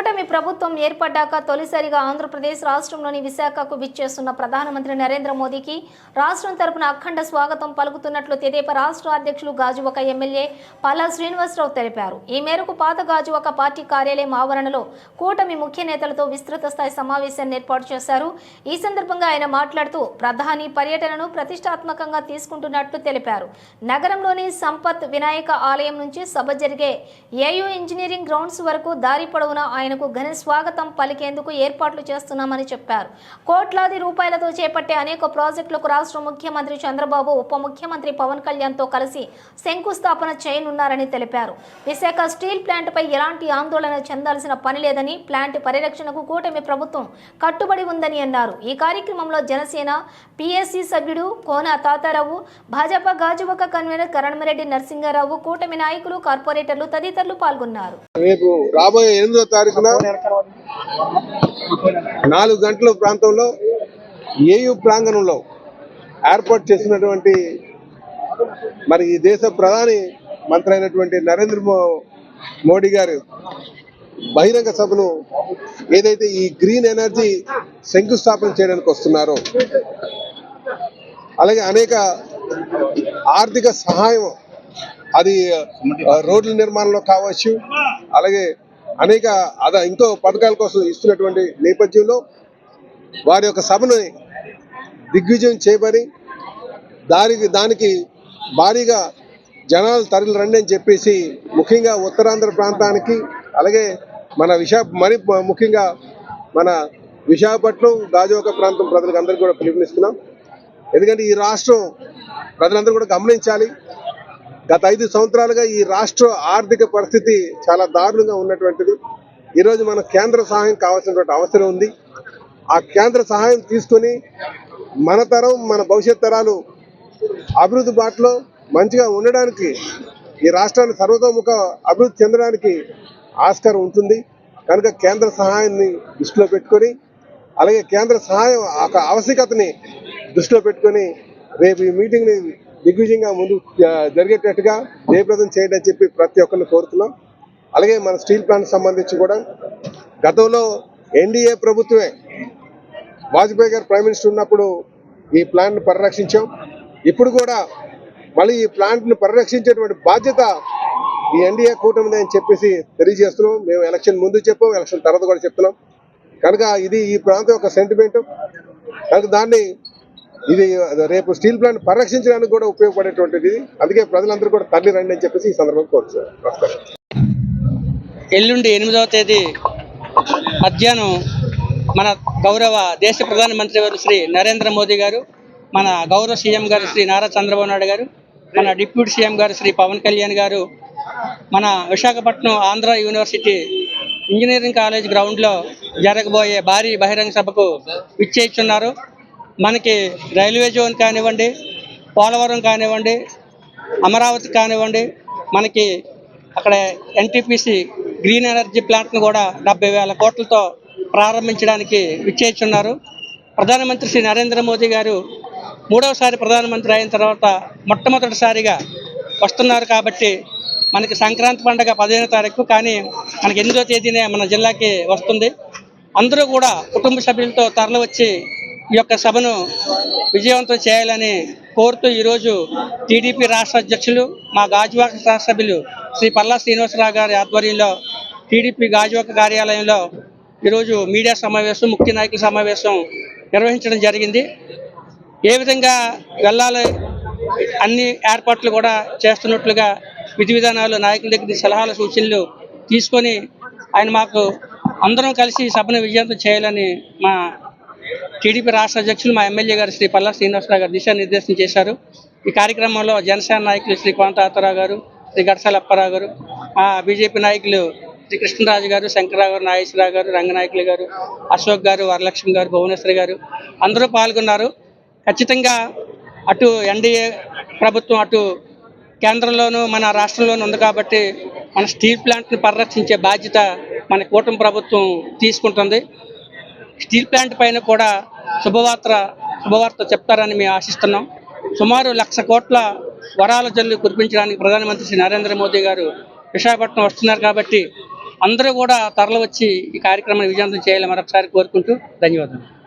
కూటమి ప్రభుత్వం ఏర్పడ్డాక తొలిసారిగా ఆంధ్రప్రదేశ్ రాష్ట్రంలోని విశాఖకు విచ్చేస్తున్న ప్రధానమంత్రి నరేంద్ర మోదీకి రాష్ట్రం తరపున అఖండ స్వాగతం పలుకుతున్నట్లు తెదేపా రాష్ట్ర అధ్యక్షులు గాజువక ఎమ్మెల్యే పల్లా శ్రీనివాసరావు తెలిపారు. ఈ మేరకు పాత గాజువక పార్టీ కార్యాలయం ఆవరణలో కూటమి ముఖ్య నేతలతో విస్తృత స్థాయి సమావేశాన్ని ఏర్పాటు చేశారు. ఈ సందర్భంగా ఆయన మాట్లాడుతూ ప్రధాని పర్యటనను ప్రతిష్టాత్మకంగా తీసుకుంటున్నట్లు తెలిపారు. నగరంలోని సంపత్ వినాయక ఆలయం నుంచి సభ జరిగే ఏయూ ఇంజనీరింగ్ గ్రౌండ్స్ వరకు దారి పొడవునా ఆయనకు ఘన స్వాగతం పలికేందుకు ఏర్పాట్లు చేస్తున్నామని చెప్పారు. కోట్లాది రూపాయలతో చేపట్టే అనేక ప్రాజెక్టులకు రాష్ట్ర ముఖ్యమంత్రి చంద్రబాబు ఉప ముఖ్యమంత్రి పవన్ కళ్యాణ్తో కలిసి శంకుస్థాపన చేయనున్నారని తెలిపారు. విశాఖ స్టీల్ ప్లాంట్పై ఎలాంటి ఆందోళన చెందాల్సిన పని లేదని ప్లాంట్ పరిరక్షణకు కూటమి ప్రభుత్వం కట్టుబడి ఉందని అన్నారు. ఈ కార్యక్రమంలో జనసేన పిఎస్సి సభ్యుడు కోన తాతారావు భాజపా గాజువక కన్వీనర్ కరణమరెడ్డి నరసింహారావు కూటమి నాయకులు కార్పొరేటర్లు తదితరులు పాల్గొన్నారు. రేపు రాబోయే ఎనిమిదో తారీఖున నాలుగు గంటల ప్రాంతంలో ఏయు ప్రాంగణంలో ఏర్పాటు చేసినటువంటి మరి ఈ దేశ ప్రధాని మంత్రి అయినటువంటి నరేంద్ర మోడీ గారు బహిరంగ సభను ఏదైతే ఈ గ్రీన్ ఎనర్జీ శంకుస్థాపన చేయడానికి వస్తున్నారో అలాగే అనేక ఆర్థిక సహాయం అది రోడ్ల నిర్మాణంలో కావచ్చు అలాగే అనేక అదా ఇంకో పథకాల కోసం ఇస్తున్నటువంటి నేపథ్యంలో వారి యొక్క సభను దిగ్విజయం చేయబడి దానికి దానికి భారీగా జనాలు తరలి రండి అని చెప్పేసి ముఖ్యంగా ఉత్తరాంధ్ర ప్రాంతానికి అలాగే మన విశాఖ మరి ముఖ్యంగా మన విశాఖపట్నం గాజువాక ప్రాంతం ప్రజలకు అందరికీ కూడా పిలుపునిస్తున్నాం. ఎందుకంటే ఈ రాష్ట్రం ప్రజలందరూ కూడా గమనించాలి. గత ఐదు సంవత్సరాలుగా ఈ రాష్ట్ర ఆర్థిక పరిస్థితి చాలా దారుణంగా ఉన్నటువంటిది. ఈరోజు మన కేంద్ర సహాయం కావాల్సినటువంటి అవసరం ఉంది. ఆ కేంద్ర సహాయం తీసుకొని మన తరం మన భవిష్యత్ తరాలు అభివృద్ధి బాటలో మంచిగా ఉండడానికి ఈ రాష్ట్రాన్ని సర్వతోముఖ అభివృద్ధి చెందడానికి ఆస్కారం ఉంటుంది. కనుక కేంద్ర సహాయాన్ని దృష్టిలో పెట్టుకొని అలాగే కేంద్ర సహాయం ఒక ఆవశ్యకతని దృష్టిలో పెట్టుకొని రేపు ఈ మీటింగ్ని దిగ్విజయంగా ముందు జరిగేటట్టుగా జయప్రదం చేయండి అని చెప్పి ప్రతి ఒక్కరిని కోరుతున్నాం. అలాగే మన స్టీల్ ప్లాంట్ సంబంధించి కూడా గతంలో ఎన్డీఏ ప్రభుత్వమే వాజ్పేయి గారు ప్రైమ్ మినిస్టర్ ఉన్నప్పుడు ఈ ప్లాంట్ను పరిరక్షించాం. ఇప్పుడు కూడా మళ్ళీ ఈ ప్లాంట్ను పరిరక్షించేటువంటి బాధ్యత ఈ ఎన్డీఏ కూటమిది అని చెప్పేసి తెలియజేస్తున్నాం. మేము ఎలక్షన్ ముందు చెప్పాం ఎలక్షన్ తర్వాత కూడా చెప్తున్నాం. కనుక ఇది ఈ ప్రాంతం యొక్క సెంటిమెంట్ కనుక దాన్ని ఇది రేపు స్టీల్ ప్లాంట్ పరిరక్షించడానికి కూడా ఉపయోగపడేటువంటిది. అందుకే ప్రజలందరూ కూడా తరలి రండి అని చెప్పేసి ఈ సందర్భంగా కోరుతున్నాను నమస్కారం. ఎల్లుండి ఎనిమిదవ తేదీ మధ్యాహ్నం మన గౌరవ దేశ ప్రధానమంత్రి వారు శ్రీ నరేంద్ర మోదీ గారు మన గౌరవ సీఎం గారు శ్రీ నారా చంద్రబాబు నాయుడు గారు మన డిప్యూటీ సీఎం గారు శ్రీ పవన్ కళ్యాణ్ గారు మన Visakhapatnam Andhra university engineering college గ్రౌండ్లో జరగబోయే భారీ బహిరంగ సభకు విచ్చేస్తున్నారు. మనకి రైల్వే జోన్ కానివ్వండి పోలవరం కానివ్వండి అమరావతి కానివ్వండి మనకి అక్కడ ఎన్టీపీసీ గ్రీన్ ఎనర్జీ ప్లాంట్ను కూడా డెబ్బై వేల కోట్లతో ప్రారంభించడానికి విచ్చేస్తున్నారు. ప్రధానమంత్రి శ్రీ నరేంద్ర మోదీ గారు మూడవసారి ప్రధానమంత్రి అయిన తర్వాత మొట్టమొదటిసారిగా వస్తున్నారు కాబట్టి మనకి సంక్రాంతి పండుగ పదిహేనో తారీఖు కానీ మనకి ఎనిమిదో తేదీనే మన జిల్లాకి వస్తుంది. అందరూ కూడా కుటుంబ సభ్యులతో తరలి వచ్చి ఈ యొక్క సభను విజయవంతం చేయాలని కోరుతూ ఈరోజు టీడీపీ రాష్ట్ర అధ్యక్షులు మా గాజువాక శాసనసభ్యులు శ్రీ పల్లా శ్రీనివాసరావు గారి ఆధ్వర్యంలో టీడీపీ గాజువాక కార్యాలయంలో ఈరోజు మీడియా సమావేశం ముఖ్య నాయకుల సమావేశం నిర్వహించడం జరిగింది. ఏ విధంగా వెళ్ళాలి అన్ని ఏర్పాట్లు కూడా చేస్తున్నట్లుగా విధి విధానాలు నాయకుల దగ్గర సలహాలు సూచనలు తీసుకొని ఆయన మాకు అందరం కలిసి ఈ సభను విజయవంతం చేయాలని మా టీడీపీ రాష్ట్ర అధ్యక్షులు మా ఎమ్మెల్యే గారు శ్రీ పల్లా శ్రీనివాసరావు గారు దిశానిర్దేశం చేశారు. ఈ కార్యక్రమంలో జనసేన నాయకులు శ్రీ కోనతాతారావు గారు శ్రీ గడసాల అప్పారావు గారు మా బీజేపీ నాయకులు శ్రీ కృష్ణరాజు గారు శంకరరావు గారు నాగేశ్వరరావు గారు రంగనాయకులు గారు అశోక్ గారు వరలక్ష్మి గారు భువనేశ్వరి గారు అందరూ పాల్గొన్నారు. ఖచ్చితంగా అటు ఎన్డీఏ ప్రభుత్వం అటు కేంద్రంలోనూ మన రాష్ట్రంలోనూ ఉంది కాబట్టి మన స్టీల్ ప్లాంట్ని పరిరక్షించే బాధ్యత మన కూటమి ప్రభుత్వం తీసుకుంటుంది. స్టీల్ ప్లాంట్ పైన కూడా శుభవార్త శుభవార్త చెప్తారని మేము ఆశిస్తున్నాం. సుమారు లక్ష కోట్ల వరాల జల్లు కురిపించడానికి ప్రధానమంత్రి శ్రీ నరేంద్ర మోదీ గారు విశాఖపట్నం వస్తున్నారు కాబట్టి అందరూ కూడా తరలి వచ్చి ఈ కార్యక్రమాన్ని విజయవంతం చేయాలని మరొకసారి కోరుకుంటూ ధన్యవాదాలు.